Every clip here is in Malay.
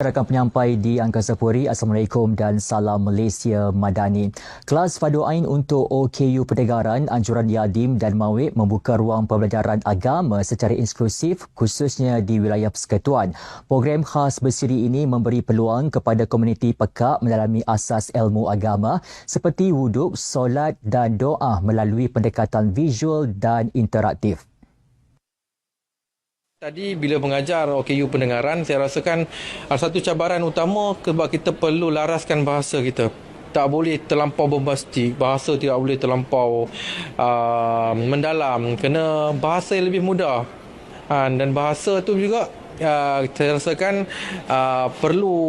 Rakan penyampai di Angkasa Puri, Assalamualaikum dan salam Malaysia Madani. Kelas Fadu Ain untuk OKU Pertegaran, Anjuran Yadim dan Mawib membuka ruang pembelajaran agama secara inklusif khususnya di wilayah persekutuan. Program khas bersiri ini memberi peluang kepada komuniti pekak mendalami asas ilmu agama seperti wuduk, solat dan doa melalui pendekatan visual dan interaktif. Tadi bila mengajar OKU pendengaran, saya rasakan satu cabaran utama sebab kita perlu laraskan bahasa kita. Tak boleh terlampau bombastik, bahasa tidak boleh terlampau uh, mendalam. Kena bahasa yang lebih mudah. Uh, dan bahasa tu juga uh, saya rasakan uh, perlu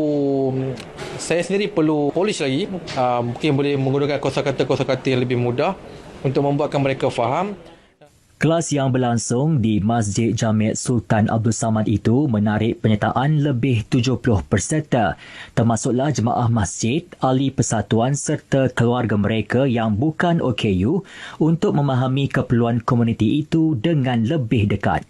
saya sendiri perlu polish lagi. Uh, mungkin boleh menggunakan kosakata-kosakata yang lebih mudah untuk membuatkan mereka faham. Kelas yang berlangsung di Masjid Jami' Sultan Abdul Samad itu menarik penyertaan lebih 70 peserta, termasuklah jemaah masjid, ahli persatuan serta keluarga mereka yang bukan OKU untuk memahami keperluan komuniti itu dengan lebih dekat.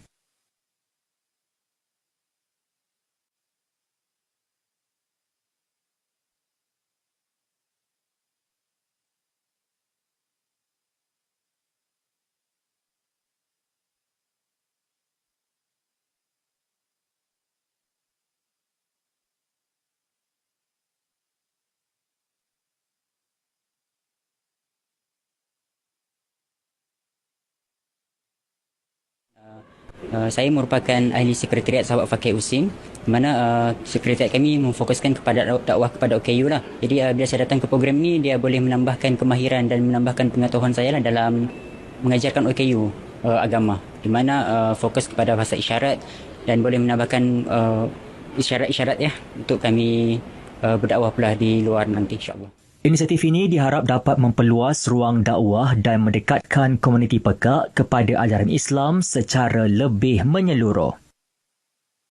Uh, saya merupakan ahli sekretariat sahabat Fakir Usim di mana uh, sekretariat kami memfokuskan kepada dakwah kepada OKU lah. Jadi uh, bila saya datang ke program ni dia boleh menambahkan kemahiran dan menambahkan pengetahuan saya lah dalam mengajarkan OKU uh, agama di mana uh, fokus kepada bahasa isyarat dan boleh menambahkan uh, isyarat-isyarat ya untuk kami uh, berdakwah pula di luar nanti insyaAllah. Inisiatif ini diharap dapat memperluas ruang dakwah dan mendekatkan komuniti pekak kepada ajaran Islam secara lebih menyeluruh.